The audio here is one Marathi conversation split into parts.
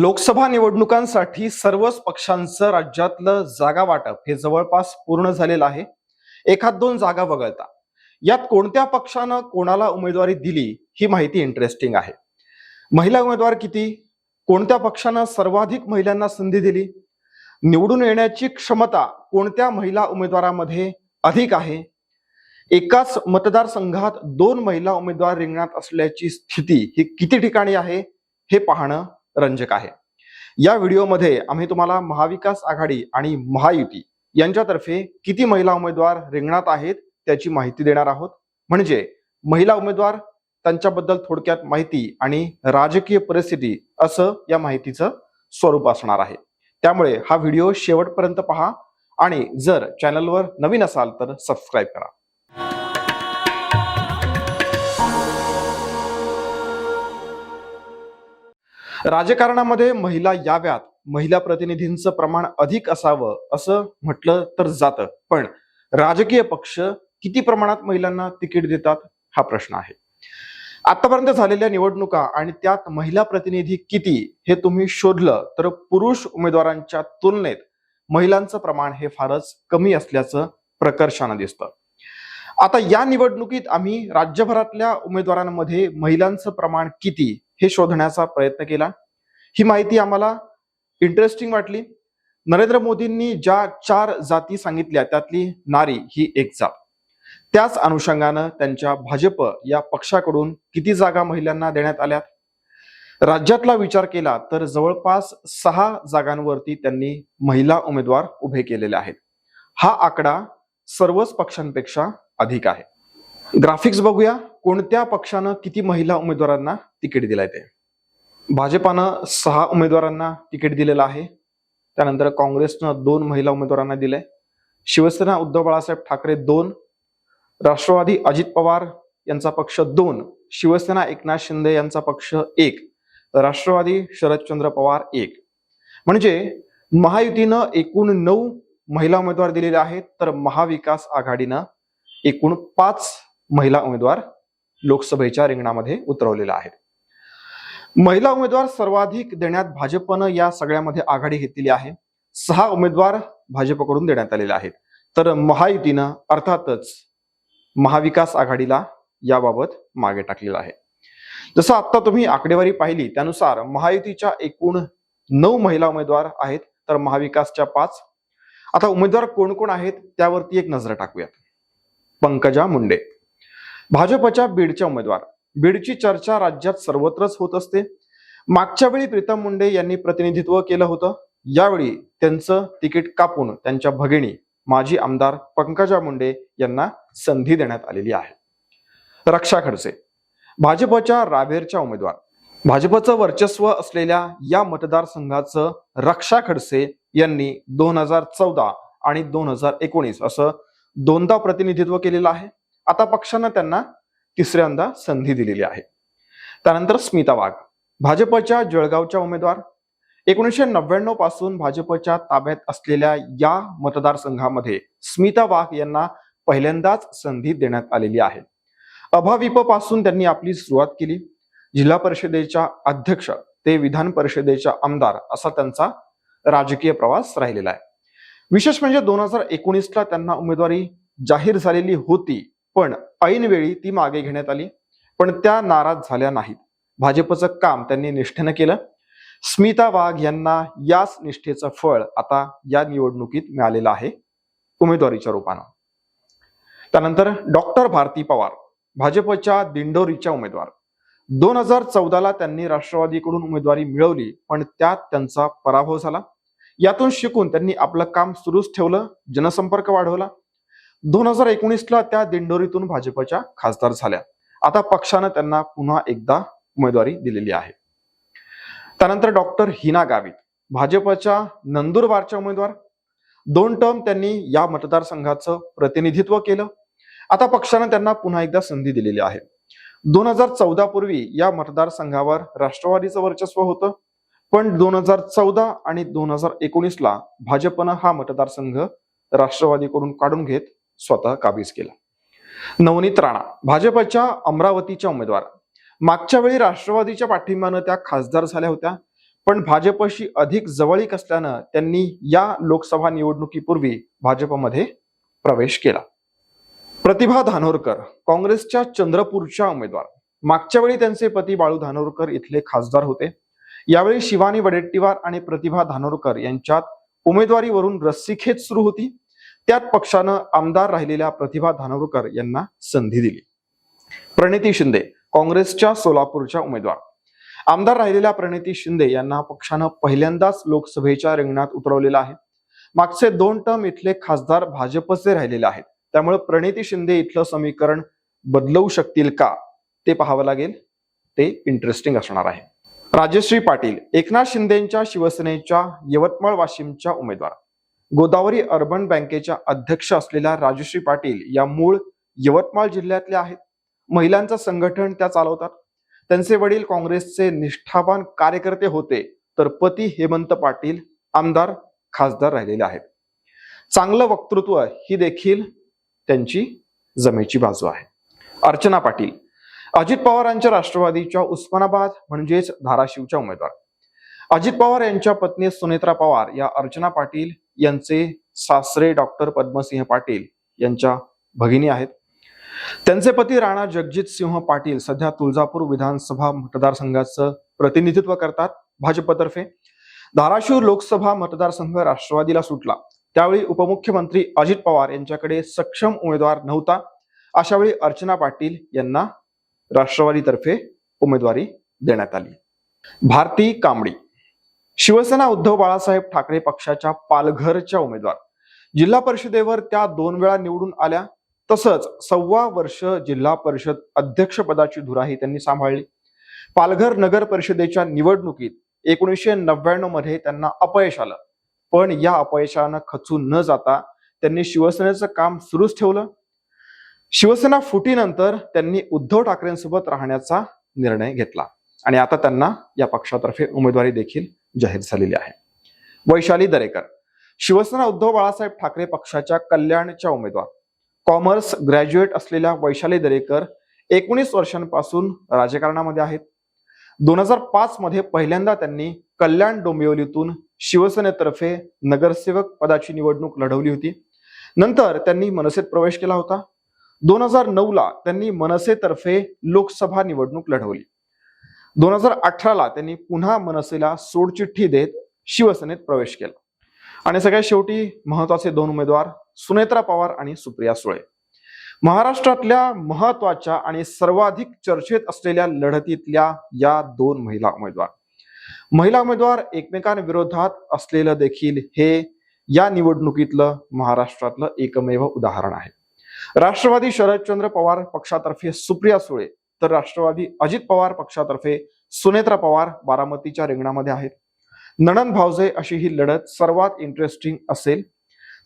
लोकसभा निवडणुकांसाठी सर्वच पक्षांचं राज्यातलं जागा वाटप हे जवळपास पूर्ण झालेलं आहे. एखाद दोन जागा वगळता. यात कोणत्या पक्षानं कोणाला उमेदवारी दिली ही माहिती इंटरेस्टिंग आहे. महिला उमेदवार किती? कोणत्या पक्षानं सर्वाधिक महिलांना संधी दिली? निवडून येण्याची क्षमता कोणत्या महिला उमेदवारामध्ये अधिक आहे? एकाच मतदारसंघात दोन महिला उमेदवार रिंगणात असल्याची स्थिती ही किती ठिकाणी आहे हे पाहणं रंजक आहे. या व्हिडिओमध्ये आम्ही तुम्हाला महाविकास आघाडी आणि महायुती यांच्यातर्फे किती महिला उमेदवार रिंगणात आहेत त्याची माहिती देणार आहोत. म्हणजे महिला उमेदवार त्यांच्याबद्दल थोडक्यात माहिती आणि राजकीय परिस्थिती असं या माहितीचं स्वरूप असणार आहे. त्यामुळे हा व्हिडिओ शेवटपर्यंत पहा आणि जर चॅनलवर नवीन असाल तर सबस्क्राईब करा. राजकारणामध्ये महिला याव्यात. महिला प्रतिनिधींचं प्रमाण अधिक असावं असं म्हटलं तर जातं. पण राजकीय पक्ष किती प्रमाणात महिलांना तिकीट देतात? हा प्रश्न आहे. आतापर्यंत झालेल्या निवडणुका आणि त्यात महिला प्रतिनिधी किती हे तुम्ही शोधलं तर पुरुष उमेदवारांच्या तुलनेत महिलांचं प्रमाण हे फारच कमी असल्याचं प्रकर्षानं दिसतं. आता या निवडणुकीत आम्ही राज्यभरातल्या उमेदवारांमध्ये महिलांचं प्रमाण किती हे शोधण्याचा प्रयत्न केला. ही माहिती आम्हाला इंटरेस्टिंग वाटली. नरेंद्र मोदींनी ज्या चार जाती सांगितल्या त्यातली नारी ही एक जात. त्याच अनुषंगानं त्यांच्या भाजप या पक्षाकडून किती जागा महिलांना देण्यात आल्यात? राज्यातला विचार केला तर जवळपास सहा जागांवरती त्यांनी महिला उमेदवार उभे केलेले आहेत. हा आकडा सर्वच पक्षांपेक्षा अधिक आहे. ग्राफिक्स बघूया. कोणत्या पक्षानं किती महिला उमेदवारांना तिकीट दिलंय ते? भाजपानं सहा उमेदवारांना तिकीट दिलेलं आहे. त्यानंतर काँग्रेसनं दोन महिला उमेदवारांना दिलंय. शिवसेना उद्धव बाळासाहेब ठाकरे दोन. राष्ट्रवादी अजित पवार यांचा पक्ष दोन. शिवसेना एकनाथ शिंदे यांचा पक्ष एक. राष्ट्रवादी शरदचंद्र पवार एक. म्हणजे महायुतीनं एकूण नऊ महिला उमेदवार दिलेले आहेत तर महाविकास आघाडीनं एकूण पाच महिला उमेदवार लोकसभेच्या रिंगणामध्ये उतरवलेल्या आहेत महिला उमेदवार सर्वाधिक देण्यात भाजपनं या सगळ्यामध्ये आघाडी घेतलेली आहे. सहा उमेदवार भाजपकडून देण्यात आलेले आहेत. तर महायुतीनं अर्थातच महाविकास आघाडीला याबाबत मागे टाकलेलं आहे. जसं आता तुम्ही आकडेवारी पाहिली त्यानुसार महायुतीच्या एकूण नऊ महिला उमेदवार आहेत तर महाविकासच्या पाच. आता उमेदवार कोण कोण आहेत त्यावरती एक नजर टाकूयात. पंकजा मुंडे. भाजपच्या बीडच्या उमेदवार. बीडची चर्चा राज्यात सर्वत्रच होत असते. मागच्या वेळी प्रीतम मुंडे यांनी प्रतिनिधित्व केलं होतं. यावेळी त्यांचं तिकीट कापून त्यांच्या भगिनी माजी आमदार पंकजा मुंडे यांना संधी देण्यात आलेली आहे. रक्षा खडसे. भाजपच्या रावेरच्या उमेदवार. भाजपचं वर्चस्व असलेल्या या मतदारसंघाचं रक्षा खडसे यांनी दोन हजार चौदा आणि दोन हजार एकोणीस असं दोनदा प्रतिनिधित्व केलेलं आहे. आता पक्षानं त्यांना तिसऱ्यांदा संधी दिलेली आहे. त्यानंतर स्मिता वाघ भाजपच्या जळगावच्या उमेदवार. एकोणीसशे नव्याण्णवपासून भाजपच्या ताब्यात असलेल्या या मतदारसंघामध्ये स्मिता वाघ यांना पहिल्यांदाच संधी देण्यात आलेली आहे. अभाविपपासून त्यांनी आपली सुरुवात केली. जिल्हा परिषदेच्या अध्यक्ष ते विधान परिषदेच्या आमदार असा त्यांचा राजकीय प्रवास राहिलेला आहे. विशेष म्हणजे दोन हजार एकोणीसला त्यांना उमेदवारी जाहीर झालेली होती. पण ऐनवेळी ती मागे घेण्यात आली पण त्या नाराज झाल्या नाहीत. भाजपचं काम त्यांनी निष्ठेनं केलं. स्मिता वाघ यांना याच निष्ठेचं फळ आता या निवडणुकीत मिळालेलं आहे उमेदवारीच्या रूपानं. त्यानंतर डॉक्टर भारती पवार भाजपच्या दिंडोरीच्या उमेदवार. दोन हजार चौदाला त्यांनी राष्ट्रवादीकडून उमेदवारी मिळवली पण त्यात त्यांचा पराभव झाला. यातून शिकून त्यांनी आपलं काम सुरूच ठेवलं जनसंपर्क वाढवला. दोन हजार एकोणीसला त्या दिंडोरीतून भाजपच्या खासदार झाल्या. आता पक्षानं त्यांना पुन्हा एकदा उमेदवारी दिलेली आहे. त्यानंतर डॉक्टर हिना गावित भाजपच्या नंदुरबारच्या उमेदवार. दोन टर्म त्यांनी या मतदारसंघाचं प्रतिनिधित्व केलं. आता पक्षानं त्यांना पुन्हा एकदा संधी दिलेली आहे. दोन हजार चौदा पूर्वी या मतदारसंघावर राष्ट्रवादीचं वर्चस्व होतं. पण दोन हजार चौदा आणि दोन हजार एकोणीसला भाजपनं हा मतदारसंघ राष्ट्रवादीकडून काढून घेत स्वतः काबीज केला. नवनीत राणा भाजपच्या अमरावतीच्या उमेदवार. मागच्या वेळी राष्ट्रवादीच्या पाठिंब्यानं त्या खासदार झाल्या होत्या पण भाजपशी अधिक जवळीक असल्यानं त्यांनी या लोकसभा निवडणुकीपूर्वी भाजपमध्ये प्रवेश केला. प्रतिभा धानोरकर काँग्रेसच्या चंद्रपूरच्या उमेदवार. मागच्या वेळी त्यांचे पती बाळू धानोरकर इथले खासदार होते. यावेळी शिवानी वडेट्टीवार आणि प्रतिभा धानोरकर यांच्यात उमेदवारीवरून रस्सीखेच सुरू होती. त्यात पक्षानं आमदार राहिलेल्या प्रतिभा धानोरकर यांना संधी दिली. प्रणिती शिंदे काँग्रेसच्या सोलापूरच्या उमेदवार. आमदार राहिलेल्या प्रणिती शिंदे यांना पक्षानं पहिल्यांदाच लोकसभेच्या रिंगणात उतरवलेलं आहे. मागचे दोन टर्म इथले खासदार भाजपचे राहिलेले आहेत. त्यामुळे प्रणिती शिंदे इथलं समीकरण बदलवू शकतील का? ते पाहावं लागेल. ते इंटरेस्टिंग असणार आहे. राजश्री पाटील एकनाथ शिंदेच्या शिवसेनेच्या यवतमाळ वाशिमच्या उमेदवार. गोदावरी अर्बन बँकेच्या अध्यक्ष असलेल्या राजश्री पाटील या मूळ यवतमाळ जिल्ह्यातल्या आहेत. महिलांचं संघटन त्या चालवतात. त्यांचे वडील काँग्रेसचे निष्ठावान कार्यकर्ते होते तर पती हेमंत पाटील आमदार खासदार राहिलेले आहेत. चांगलं वक्तृत्व ही देखील त्यांची जमेची बाजू आहे. अर्चना पाटील अजित पवारांच्या राष्ट्रवादीच्या उस्मानाबाद म्हणजेच धाराशिवच्या उमेदवार. अजित पवार यांच्या पत्नी सुनेत्रा पवार या अर्चना पाटील यांचे सासरे डॉक्टर पद्मसिंह पाटील यांच्या भगिनी आहेत. त्यांचे पती राणा जगजित सिंह पाटील सध्या तुळजापूर विधानसभा मतदारसंघाचं प्रतिनिधित्व करतात भाजपतर्फे. धाराशिव लोकसभा मतदारसंघ राष्ट्रवादीला सुटला. त्यावेळी उपमुख्यमंत्री अजित पवार यांच्याकडे सक्षम उमेदवार नव्हता. अशा वेळी अर्चना पाटील यांना राष्ट्रवादीतर्फे उमेदवारी देण्यात आली. भारती कांबडी शिवसेना उद्धव बाळासाहेब ठाकरे पक्षाच्या पालघरच्या उमेदवार. जिल्हा परिषदेवर त्या दोन वेळा निवडून आल्या. तसंच सव्वा वर्ष जिल्हा परिषद अध्यक्षपदाची धुराही त्यांनी सांभाळली. पालघर नगर परिषदेच्या निवडणुकीत एकोणीसशे नव्याण्णवमध्ये त्यांना अपयश आलं. पण या अपयशानं खचून न जाता त्यांनी शिवसेनेचं काम सुरूच ठेवलं. शिवसेना फुटीनंतर त्यांनी उद्धव ठाकरेंसोबत राहण्याचा निर्णय घेतला. आणि आता त्यांना या पक्षातर्फे उमेदवारी देखील जाहीर झालेली आहे. वैशाली दरेकर शिवसेना उद्धव बाळासाहेब ठाकरे पक्षाच्या कल्याणच्या उमेदवार. कॉमर्स ग्रॅज्युएट असलेल्या वैशाली दरेकर एकोणीस वर्षांपासून राजकारणामध्ये आहेत. दोन हजार पाच मध्ये पहिल्यांदा त्यांनी कल्याण डोंबिवलीतून शिवसेनेतर्फे नगरसेवक पदाची निवडणूक लढवली होती. नंतर त्यांनी मनसेत प्रवेश केला होता. दोन हजार नऊ ला त्यांनी मनसेतर्फे लोकसभा निवडणूक लढवली. दोन हजार अठराला त्यांनी पुन्हा मनसेला सोडचिठ्ठी देत शिवसेनेत प्रवेश केला. आणि सगळ्यात शेवटी महत्त्वाचे दोन उमेदवार सुनेत्रा पवार आणि सुप्रिया सुळे. महाराष्ट्रातल्या महत्त्वाच्या आणि सर्वाधिक चर्चेत असलेल्या लढतीतल्या या दोन महिला उमेदवार. महिला उमेदवार एकमेकांविरोधात असलेलं देखील हे या निवडणुकीतलं महाराष्ट्रातलं एकमेव उदाहरण आहे. राष्ट्रवादी शरदचंद्र पवार पक्षातर्फे सुप्रिया सुळे तर राष्ट्रवादी अजित पवार पक्षातर्फे सुनेत्रा पवार बारामतीच्या रिंगणामध्ये आहेत. नणन भावजे अशी ही लढत सर्वात इंटरेस्टिंग असेल.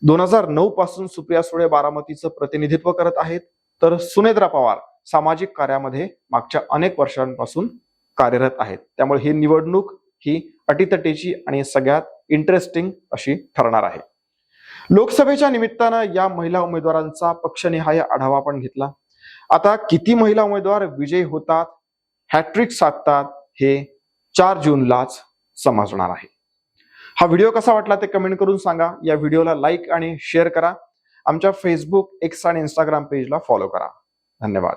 दोन हजार नऊ पासून सुप्रिया सुळे बारामतीचं प्रतिनिधित्व करत आहेत. तर सुनेत्रा पवार सामाजिक कार्यामध्ये मागच्या अनेक वर्षांपासून कार्यरत आहेत. त्यामुळे ही निवडणूक ही अटीतटीची आणि सगळ्यात इंटरेस्टिंग अशी ठरणार आहे. लोकसभेच्या निमित्तानं या महिला उमेदवारांचा पक्षनिहाय आढावा पण घेतला. आता किती महिला उमेदवार विजयी होतात हॅट्रिक साधतात हे चार जूनलाच समजणार आहे. हा व्हिडिओ कसा वाटला ते कमेंट करून सांगा. या व्हिडिओला लाईक आणि शेअर करा. आमच्या फेसबुक एक्स आणि इंस्टाग्राम पेजला फॉलो करा. धन्यवाद.